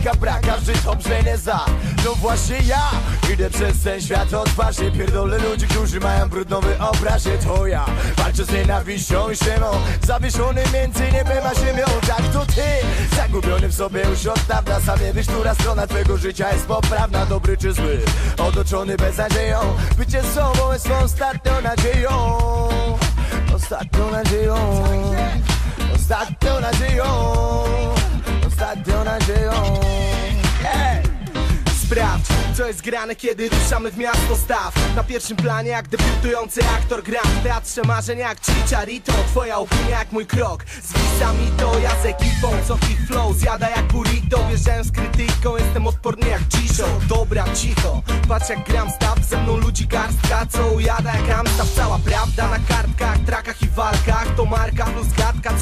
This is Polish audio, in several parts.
braga, brak, każdy dobrze nie za? No właśnie ja idę przez ten świat odważnie. Pierdolę ludzi, którzy mają brudną wyobraźnię To ja. Walczę z nienawiścią i ściemą. Zawieszony między niebem a ziemią Tak to ty, zagubiony w sobie już od dawna. Sam nie wiesz, która strona twego życia jest poprawna. Dobry czy zły, otoczony beznadzieją Bycie sobą jest ostatnią nadzieją. Ostatnią nadzieją Sprawdź, co jest grane, kiedy ruszamy w miasto staw? Na pierwszym planie jak debiutujący aktor gram W teatrze marzeń jak Chicharito Twoja opinia jak mój krok. Z wisami to ja z ekipą Co ich flow zjada jak burrito. Wjeżdżałem z krytyką, jestem odporny jak ciszo Dobra, cicho, patrz jak gram staw Ze mną ludzi garstka, co ujada jak Amstaw Cała prawda na kartkach, trakach i walkach. To marka plus gadka,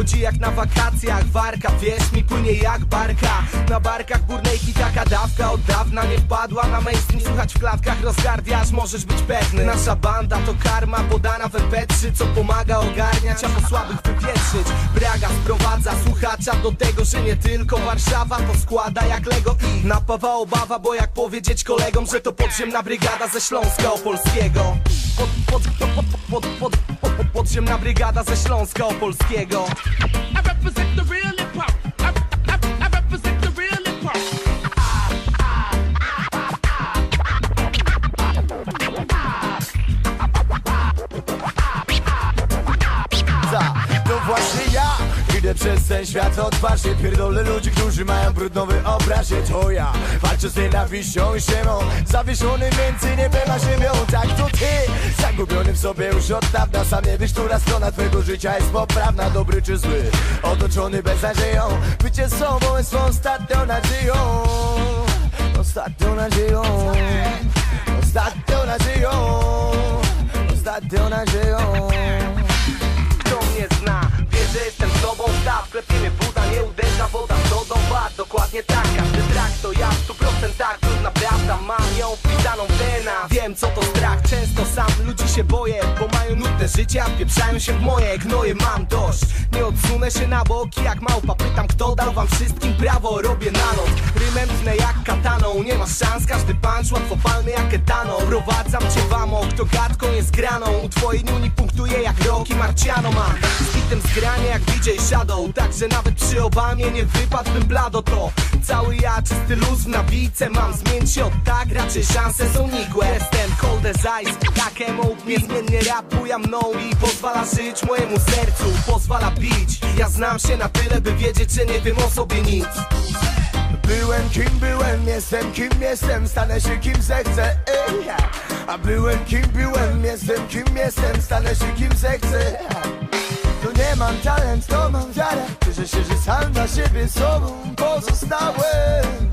Łodzi jak na wakacjach, warka Wiesz mi płynie jak barka. Na barkach górnej taka dawka Od dawna nie wpadła na mainstream. Słuchać w klatkach rozgardiasz, możesz być pewny. Nasza banda to karma podana w MP3 Co pomaga ogarniać, a po słabych wypietrzyć Braga sprowadza słuchacza do tego, że nie tylko Warszawa to składa jak Lego i napawa obawa Bo jak powiedzieć kolegom, że to podziemna brygada ze Śląska Opolskiego pod, pod, pod, pod, pod, pod, podziemna brygada ze Śląska Opolskiego. Za, to no właśnie przez ten świat odważnie Pierdolę ludzi, którzy mają brudną wyobraźnię To ja? Walczę z nienawiścią i ściemą Zawieszony między niebem a ziemią. Tak to ty, w sobie już od dawna. Sam nie wiesz, która strona twojego życia jest poprawna. Dobry czy zły, otoczony beznadzieją Bycie sobą jest ostatnią nadzieją. Ostatnią nadzieją. Ostatnią nadzieją. Ostatnią nadzieją mam ją wpisaną DNA Wiem co to strach, często sam ludzi się boję Bo mają nudne życie, a wpieprzają się w moje Gnoje. Mam dość, nie odsunę się na boki jak małpa. Pytam kto dał wam wszystkim prawo, robię nalot. Rymem tnę jak kataną, nie masz szans Każdy punch łatwopalny jak etano. Prowadzam cię w amok, kto gadką jest graną. U twojej nuni punktuje jak Rocky Marciano mam. Z bitem zgranie jak DJ Shadow. Także nawet przy Obamie nie wypadłbym blado to Cały ja, czysty luz w nabijce mam. Zmień się od tak, raczej szanse są nikłe. Jestem cold as ice, tak emo Niezmiennie rap buja mną i pozwala żyć mojemu sercu Pozwala bić, ja znam się na tyle by wiedzieć, że nie wiem o sobie nic. Byłem kim byłem, jestem kim jestem, stanę się kim zechcę. A byłem kim byłem, jestem kim jestem, stanę się kim zechcę To nie mam talent, to mam wiarę Cieszę się, że sam dla siebie sobą pozostałem